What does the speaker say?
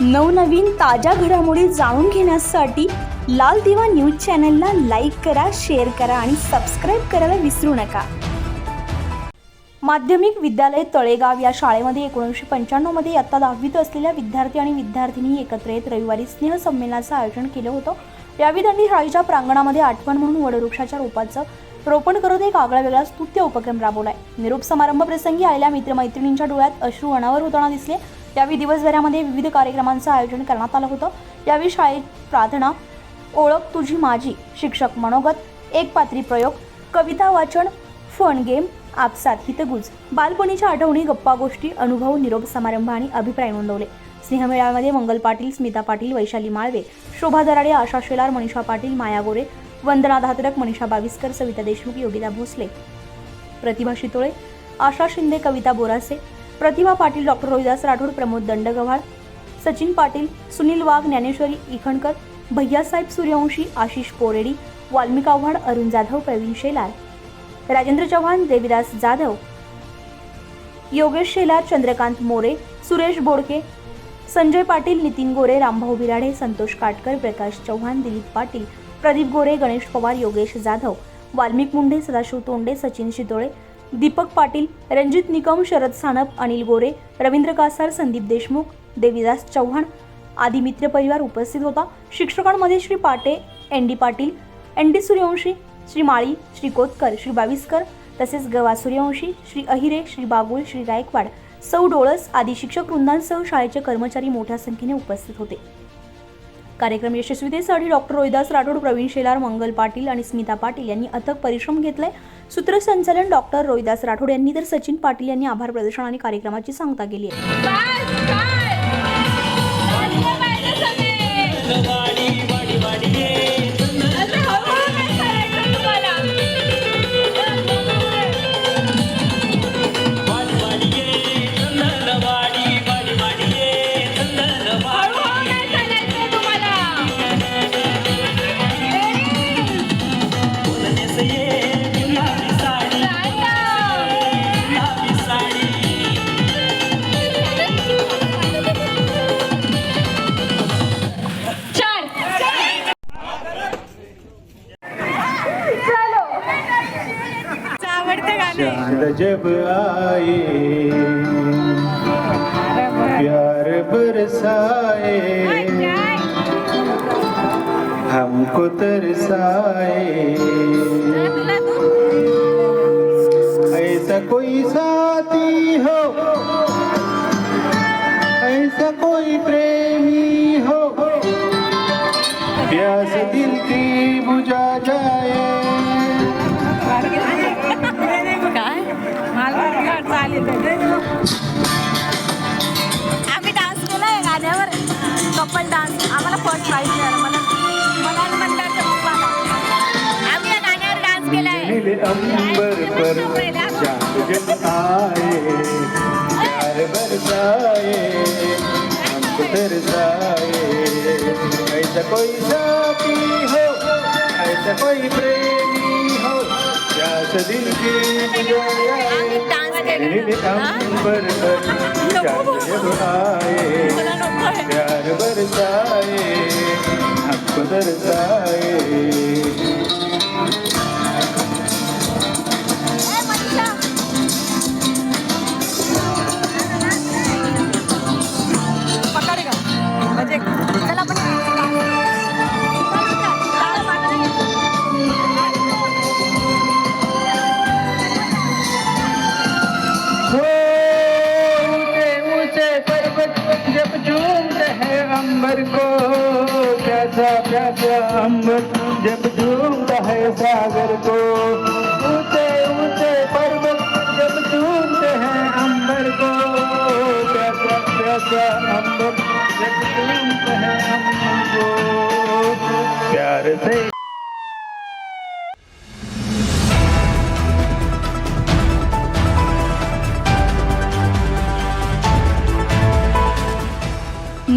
नवनवीन ताज्या घडामोडी जाणून घेण्यासाठी लाल दिवा न्यूज चॅनलला लाईक करा शेअर करा आणि सबस्क्राईब करायला विसरू नका. माध्यमिक विद्यालय तळेगाव या शाळेमध्ये एकोणीसशे पंच्याण्णवमध्ये इयत्ता दहावीत असलेल्या विद्यार्थी आणि विद्यार्थिनी एकत्र येत रविवारी स्नेहसंमेलनाचं आयोजन केलं होतं. यावेळी त्यांनी शाळेच्या प्रांगणामध्ये आठवण म्हणून वडवृक्षाच्या रोपाचं रोपण करत एक आगळा वेगळा स्तुत्य उपक्रम राबवलाय. निरोप समारंभ प्रसंगी आलेल्या मित्रमैत्रिणींच्या डोळ्यात अश्रू अनावर होताना दिसले. यावेळी दिवसभरामध्ये विविध कार्यक्रमांचं आयोजन करण्यात आलं होतं. यावेळी शाळेत प्रार्थना ओळख तुझी माझी शिक्षक मनोगत एक पात्री प्रयोग कविता वाचन फन गेम आपसात हितगुज बालपणीच्या आठवणी गप्पा गोष्टी अनुभव निरोप समारंभ आणि अभिप्राय नोंदवले. स्नेहमेळामध्ये मंगल पाटील स्मिता पाटील वैशाली माळवे शोभा दराडे आशा शेलार मनीषा पाटील माया गोरे वंदना धात्रक मनीषा बाविस्कर सविता देशमुख योगिता भोसले. प्रतिभा शितोळे आशा शिंदे कविता बोरासे प्रतिभा पाटील डॉक्टर रोहिदास राठोड प्रमोद दंडगव्हाळ सचिन पाटील सुनील वाघ ज्ञानेश्वरी इखणकर भैयासाहेब सूर्यवंशी आशिष पोरेडी वाल्मिक आव्हाड अरुण जाधव प्रवीण शेलार राजेंद्र चव्हाण देविदास जाधव योगेश शेलार चंद्रकांत मोरे सुरेश बोडके संजय पाटील नितीन गोरे रामभाऊ बिराडे संतोष काटकर प्रकाश चव्हाण दिलीप पाटील प्रदीप गोरे गणेश पवार योगेश जाधव वाल्मिक मुंडे सदाशिव तोंडे सचिन शितोळे दीपक पाटील रणजित निकम शरद सानप अनिल गोरे रवींद्र कासार संदीप देशमुख देवीदास चव्हाण आदी मित्रपरिवार उपस्थित होता. शिक्षकांमध्ये Shri Pate N D Patil N D Suryavanshi Shri Mali Shri Kotkar Shri Baviskar तसेच गवा सूर्यवंशी श्री अहिरे श्री बागुल श्री गायकवाड सौ डोळस आदी शिक्षक वृंदांसह शाळेचे कर्मचारी मोठ्या संख्येने उपस्थित होते. कार्यक्रम यशस्वीतेसाठी डॉक्टर रोहिदास राठोड प्रवीण शेलार मंगल पाटील आणि स्मिता पाटील यांनी अथक परिश्रम घेतले सूत्रसंचालन डॉक्टर रोहिदास राठोड यांनी तर सचिन पाटील यांनी आभार प्रदर्शन आणि कार्यक्रमाची सांगता केली आहे. चांद जब आए प्यार बरसाए हमको तरसाए। ऐसा कोई साथी बरसाए हमको तरसाए ऐसा कोई साथी हो ऐसा कोई प्रेमी हो प्यास दिल की पर आहे प्यार बरसाए हमको तरसाए अंबर को प्यासा प्यासा अंबर। जब झूमता है सागर को ऊंचे ऊंचे पर्वत जब झूमते हैं अंबर को प्यासा प्यासा अंबर। जब झूमते हैं अंबर को प्यार से